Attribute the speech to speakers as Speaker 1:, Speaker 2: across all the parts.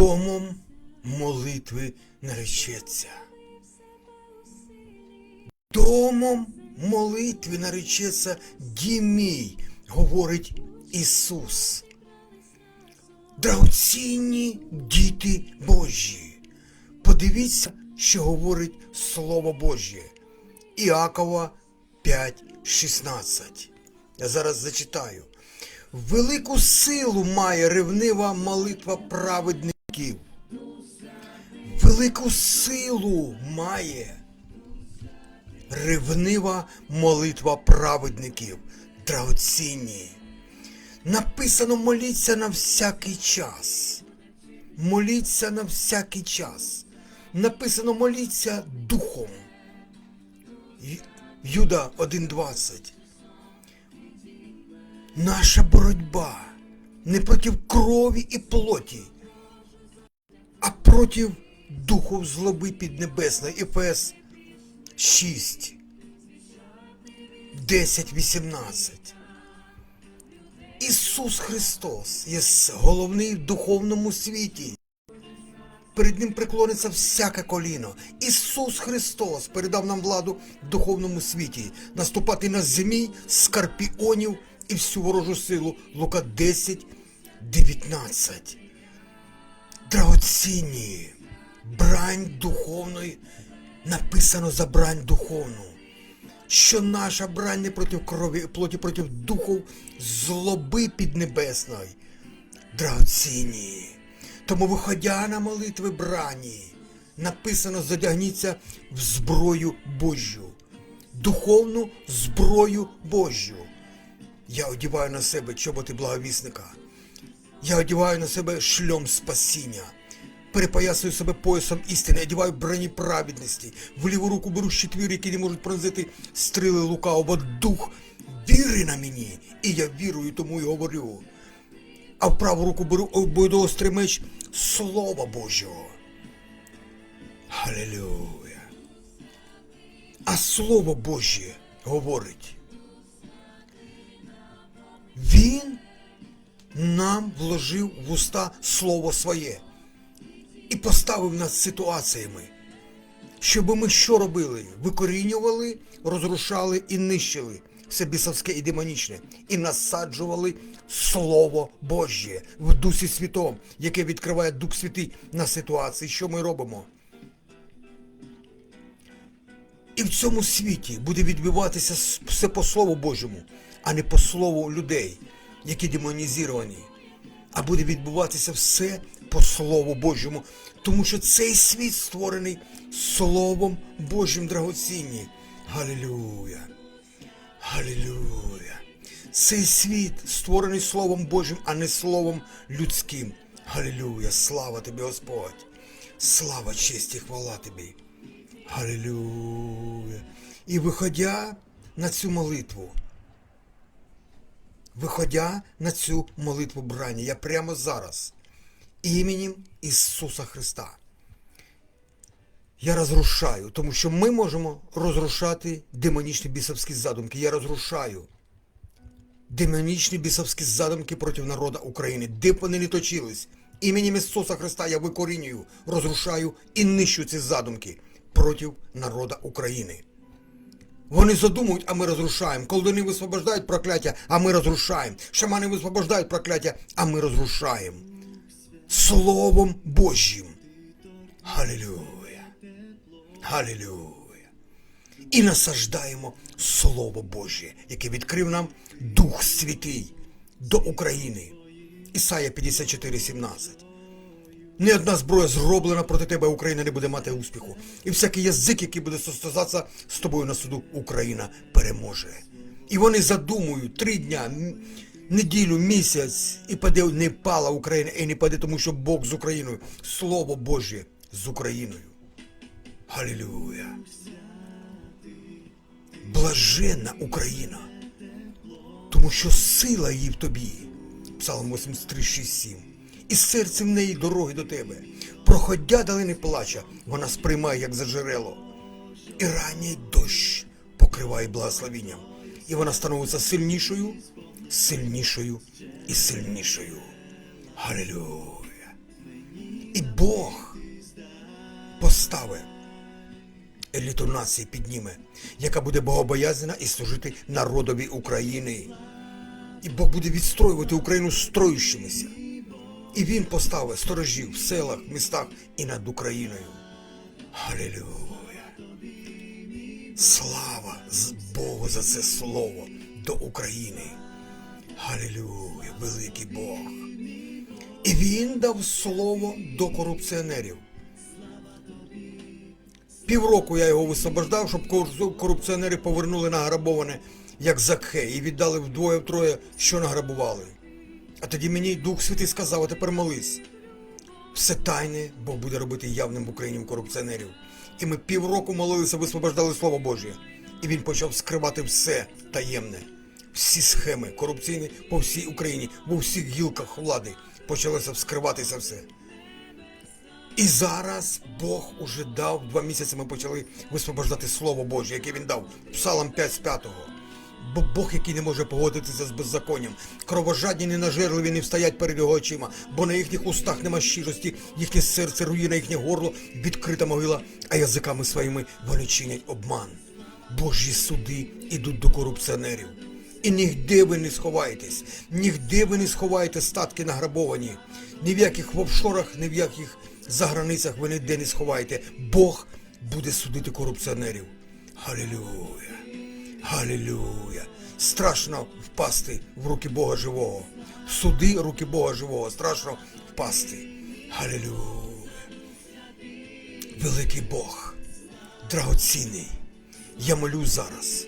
Speaker 1: домом молитви наречеться. Домом молитви наречеться дім мій, говорить Ісус. Драгоцінні діти Божі. Подивіться, що говорить Слово Божє. Іакова 5.16. Я зараз зачитаю. Велику силу має ревнива молитва праведників. Велику силу має ревнива молитва праведників, драгоцінні. Написано моліться на всякий час. Моліться на всякий час. Написано моліться духом. Юда 1.20. Наша боротьба не проти крові і плоті, проти духу злоби піднебесної. Ефес 6. 10, 18. Ісус Христос є головний в духовному світі. Перед ним преклониться всяке коліно. Ісус Христос передав нам владу в духовному світі, наступати на змій, скорпіонів і всю ворожу силу. Лука 10, 19. Драгоцінні, брань духовної, написано за брань духовну що наша брань не проти крові плоті, проти духу злоби піднебесної. Драгоцінні. Тому, виходя на молитви брані, написано задягніться в зброю Божю, духовну зброю Божю. Я одіваю на себе чоботи благовісника. Я одіваю на себе шльом спасіння. Перепоясую себе поясом істини, одіваю броні праведності. В ліву руку беру щитвір, які не можуть пронзити стріли лукавого, бо дух віри на мені. І я вірую, тому і говорю. А в праву руку беру обоюдоострий меч Слова Божого. Халилюя. А Слово Божє говорить. Він нам вложив в уста Слово Своє і поставив нас ситуаціями, щоб ми що робили? Викорінювали, розрушали і нищили все бісовське і демонічне, і насаджували Слово Божє в Дусі Святом, яке відкриває Дух Святий на ситуації. Що ми робимо? І в цьому світі буде відбиватися все по Слову Божому, а не по слову людей, які демонізовані. А буде відбуватися все по Слову Божому, тому що цей світ створений Словом Божим драгоцінні. Галилюя! Галилюя! Цей світ створений Словом Божим, а не Словом людським. Галилюя! Слава тобі, Господь! Слава, честь і хвала тобі! Галилюя! І виходя на цю молитву, виходя на цю молитву брання, я прямо зараз, іменем Ісуса Христа. Я розрушаю, тому що ми можемо розрушати демонічні бісовські задумки. Я розрушаю демонічні бісовські задумки проти народу України, де б вони не точились. Іменем Ісуса Христа я викорінюю, розрушаю і нищу ці задумки проти народу України. Вони задумують, а ми розрушаємо. Колдуни висвобождають прокляття, а ми розрушаємо. Шамани висвобождають прокляття, а ми розрушаємо. Словом Божим. Галилюя. Галилюя. І насаждаємо Слово Боже, яке відкрив нам Дух Святий до України. Ісая 54,17. Ні одна зброя зроблена проти тебе, Україна не буде мати успіху. І всякий язик, який буде состязатися з тобою на суду, Україна переможе. І вони задумують три дня, неділю, місяць, і паде не пала Україна, і не паде, тому що Бог з Україною, Слово Боже з Україною. Халілюя. Блаженна Україна, тому що сила її в тобі. Псалом 83, 6, 7. І серце в неї дороги до тебе. Проходя далини плача, вона сприймає, як за джерело. І ранній дощ покриває благословінням. І вона становиться сильнішою, сильнішою і сильнішою. Галилюя. І Бог поставить еліту нації підніме, яка буде богобоязна і служити народові України. І Бог буде відстроювати Україну строючимися. І він поставить сторожів в селах, містах і над Україною. Халілюя! Слава Богу за це слово до України. Халілюя, великий Бог. І він дав слово до корупціонерів. Півроку я його висвобождав, щоб корупціонери повернули награбоване, як Закхе, і віддали вдвоє-втроє, що награбували. А тоді мені Дух Святий сказав, а тепер молись. Все тайне Бог буде робити явним в Україні корупціонерів. І ми півроку молилися, висвобождали Слово Боже. І він почав скривати все таємне, всі схеми корупційні по всій Україні, в усіх гілках влади почалося вскриватися все. І зараз Бог уже дав, два місяці ми почали висвобождати Слово Боже, яке він дав, Псалом 5 з 5. Бо Бог, який не може погодитися з беззаконням, кровожадні, ненажерливі не встоять перед його очима, бо на їхніх устах нема щирості, їхнє серце руїна, їхнє горло, відкрита могила, а язиками своїми вони чинять обман. Божі суди ідуть до корупціонерів. І нігде ви не сховаєтесь, нігде ви не сховаєте статки награбовані. Ні в яких в офшорах, ні в яких за границях ви ніде не сховаєте. Бог буде судити корупціонерів. Халілюя! Халілюя! Страшно впасти в руки Бога живого. В суди руки Бога живого. Страшно впасти. Халілюя! Великий Бог, драгоцінний. Я молю зараз.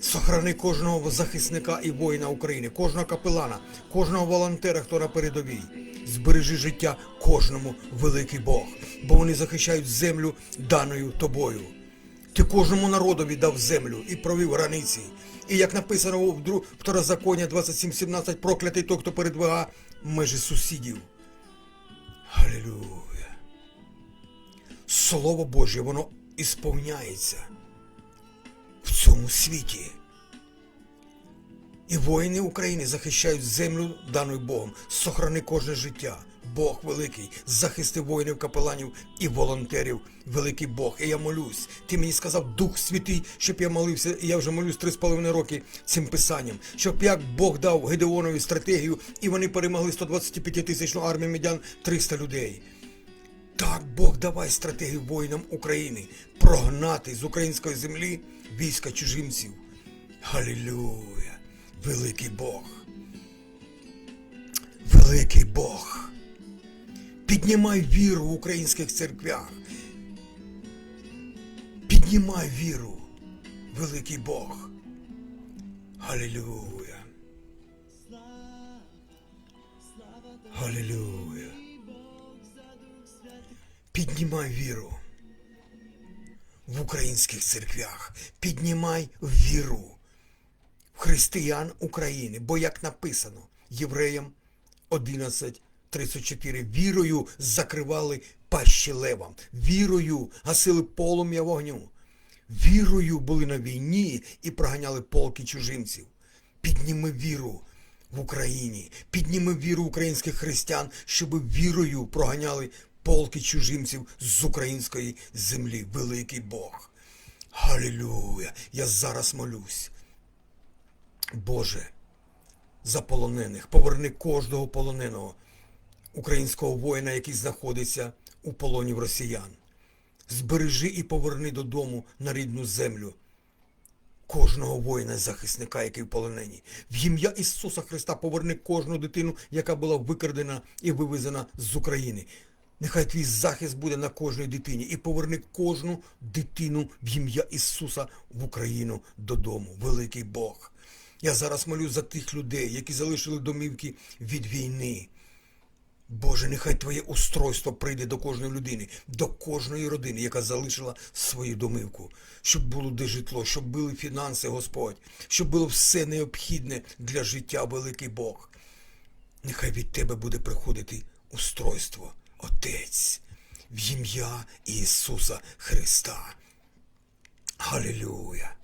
Speaker 1: Сохрани кожного захисника і воїна України, кожного капелана, кожного волонтера, хто на передовій. Збережи життя кожному великий Бог, бо вони захищають землю даною тобою. Ти кожному народові дав землю і провів границі. І як написано вдру- Второзаконня 27.17, проклятий той, хто передвига межі сусідів. Галілюя! Слово Боже, воно ісповняється в цьому світі. І воїни України захищають землю даною Богом. Сохрани кожне життя. Бог великий, захисти воїнів, капеланів і волонтерів. Великий Бог. І я молюсь. Ти мені сказав Дух Святий, щоб я молився, і я вже молюсь три з половиною роки цим писанням. Щоб як Бог дав Гедеонові стратегію, і вони перемогли 125 тисячну армію медян 300 людей. Так, Бог, давай стратегію воїнам України прогнати з української землі війська чужинців. Халілюя! Великий Бог. Великий Бог. Піднімай віру в українських церквях. Піднімай віру, великий Бог. Халілюя. Халілюя. Піднімай віру в українських церквях. Піднімай віру християн України. Бо як написано Євреям 11.34, вірою закривали пащі левам, вірою гасили полум'я вогню, вірою були на війні і проганяли полки чужинців. Підніми віру в Україні, підніми віру українських християн, щоб вірою проганяли полки чужинців з української землі. Великий Бог. Халілюя! Я зараз молюсь. Боже, за полонених, поверни кожного полоненого українського воїна, який знаходиться у полоні в росіян. Збережи і поверни додому на рідну землю кожного воїна-захисника, який в полонені. В ім'я Ісуса Христа поверни кожну дитину, яка була викрадена і вивезена з України. Нехай твій захист буде на кожній дитині і поверни кожну дитину в ім'я Ісуса в Україну додому. Великий Бог. Я зараз молю за тих людей, які залишили домівки від війни. Боже, нехай Твоє устройство прийде до кожної людини, до кожної родини, яка залишила свою домівку, щоб було де житло, щоб були фінанси, Господь, щоб було все необхідне для життя, великий Бог. Нехай від Тебе буде приходити устройство, Отець, в ім'я Ісуса Христа. Халілюя!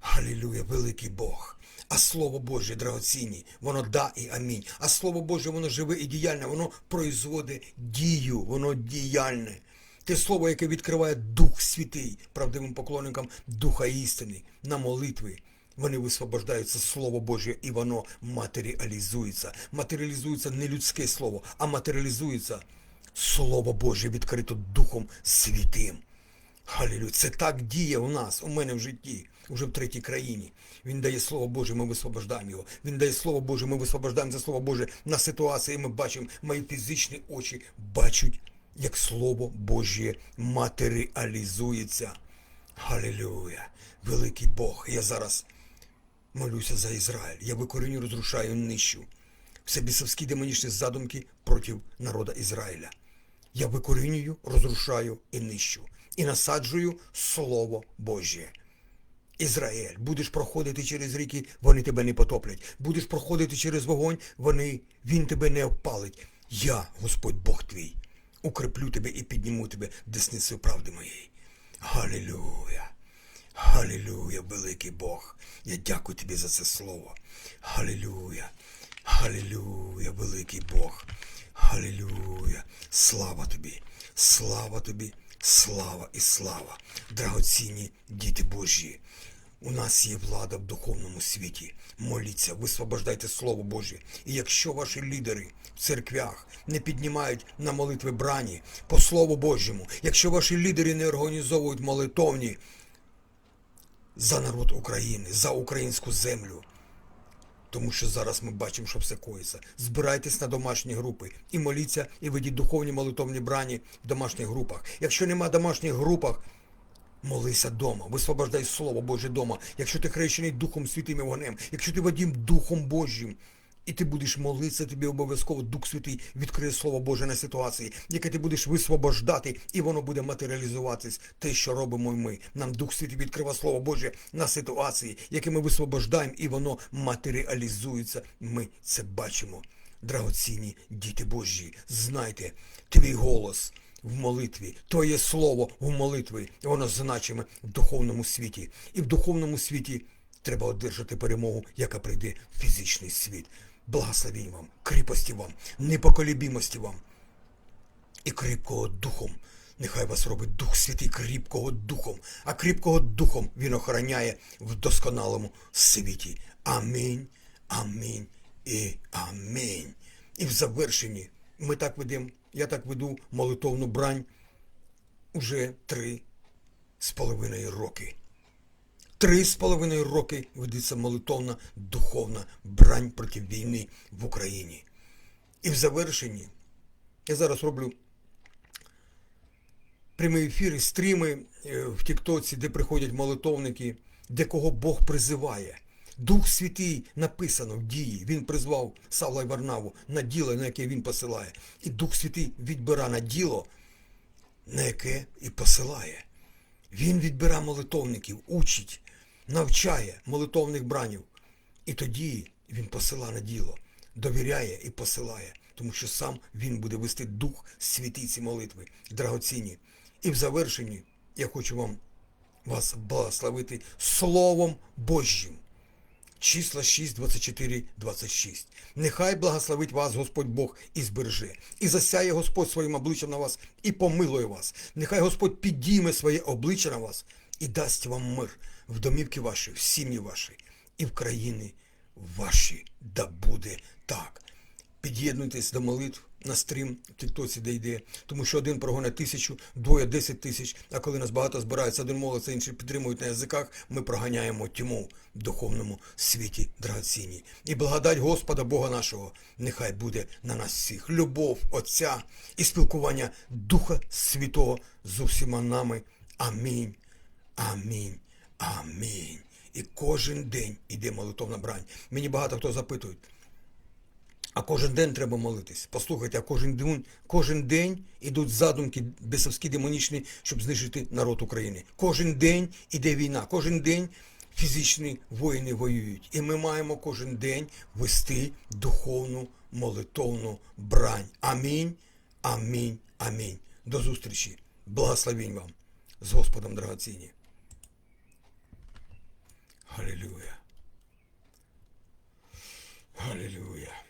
Speaker 1: Халілюя, великий Бог. А Слово Боже драгоцінні, воно да і амінь. А Слово Боже, воно живе і діяльне, воно производить дію, воно діяльне. Те слово, яке відкриває Дух Святий правдивим поклонникам Духа істини на молитви. Вони висвобождаються Слово Боже, і воно матеріалізується. Матеріалізується не людське слово, а матеріалізується Слово Боже, відкрито Духом Святим. Халілюя. Це так діє у нас, у мене в житті, уже в третій країні. Він дає Слово Боже, ми висвобождаємо його. Він дає Слово Боже, ми висвобождаємо це Слово Боже на ситуації. Ми бачимо, мої фізичні очі бачать, як Слово Боже матеріалізується. Халілюя. Великий Бог. Я зараз молюся за Ізраїль. Я викоріню, розрушаю, нищу. Все бісовські демонічні задумки проти народа Ізраїля. Я викорінюю, розрушаю і нищу. І насаджую Слово Боже. Ізраїль, будеш проходити через ріки, вони тебе не потоплять. Будеш проходити через вогонь, вони, він тебе не обпалить. Я, Господь Бог твій, укреплю тебе і підніму тебе десницею правди моєї. Галілюя! Галілюя, великий Бог. Я дякую тобі за це слово. Галілюя. Галілюя, великий Бог. Галілюя. Слава тобі. Слава тобі. Слава і слава. Драгоцінні діти Божі. У нас є влада в духовному світі. Моліться, висвобождайте Слово Боже. І якщо ваші лідери в церквях не піднімають на молитви брані по Слову Божому, якщо ваші лідери не організовують молитовні за народ України, за українську землю. Тому що зараз ми бачимо, що все коїться. Збирайтесь на домашні групи і моліться, і ведіть духовні молитовні брані в домашніх групах. Якщо нема домашніх групах, молися дома, висвобождай Слово Боже дома. Якщо ти хрещений Духом Святим і вогнем, якщо ти водім Духом Божим, і ти будеш молитися, тобі обов'язково Дух Святий відкриє Слово Боже на ситуації, яке ти будеш висвобождати, і воно буде матеріалізуватись. Те, що робимо ми. Нам Дух Святий відкриває Слово Боже на ситуації, яке ми висвобождаємо, і воно матеріалізується. Ми це бачимо. Драгоцінні діти Божі, знайте, твій голос в молитві, твоє слово в молитві, воно значиме в духовному світі. І в духовному світі треба одержати перемогу, яка прийде в фізичний світ. Благословінь вам, кріпості вам, непоколібімості вам і кріпкого духом. Нехай вас робить Дух Святий кріпкого духом, а кріпкого духом Він охороняє в досконалому світі. Амінь, амінь і амінь. І в завершенні ми так ведемо, я так веду молитовну брань уже три з половиною роки. Три з половиною роки ведеться молитовна духовна брань проти війни в Україні. І в завершенні я зараз роблю прямі ефіри, стріми е, в Тіктоці, де приходять молитовники, де кого Бог призиває. Дух Святий написано в дії. Він призвав Савла і Варнаву на діло, на яке він посилає. І Дух Святий відбира на діло, на яке і посилає. Він відбира молитовників, учить, навчає молитовних бранів. І тоді він посила на діло, довіряє і посилає, тому що сам він буде вести Дух Святий ці молитви, драгоцінні. І в завершенні я хочу вам вас благословити Словом Божим. Числа 6, 24, 26. Нехай благословить вас Господь Бог і збереже, і засяє Господь своїм обличчям на вас, і помилує вас. Нехай Господь підійме своє обличчя на вас і дасть вам мир в домівки ваші, в сім'ї ваші і в країни ваші. Да буде так. Під'єднуйтесь до молитв на стрім в Тіктоці, де йде, тому що один прогоне тисячу, двоє десять тисяч, а коли нас багато збирається, один молиться, інші підтримують на язиках, ми проганяємо тьму в духовному світі драгоцінній. І благодать Господа Бога нашого нехай буде на нас всіх. Любов Отця і спілкування Духа Святого з усіма нами. Амінь. Амінь. Амінь. І кожен день іде молитовна брань. Мені багато хто запитують. А кожен день треба молитись. Послухайте, а кожен день, кожен день ідуть задумки бісовські демонічні, щоб знищити народ України. Кожен день іде війна, кожен день фізичні воїни воюють. І ми маємо кожен день вести духовну молитовну брань. Амінь, амінь, амінь. До зустрічі. Благословінь вам з Господом драгоцінні. Hallelujah. Hallelujah.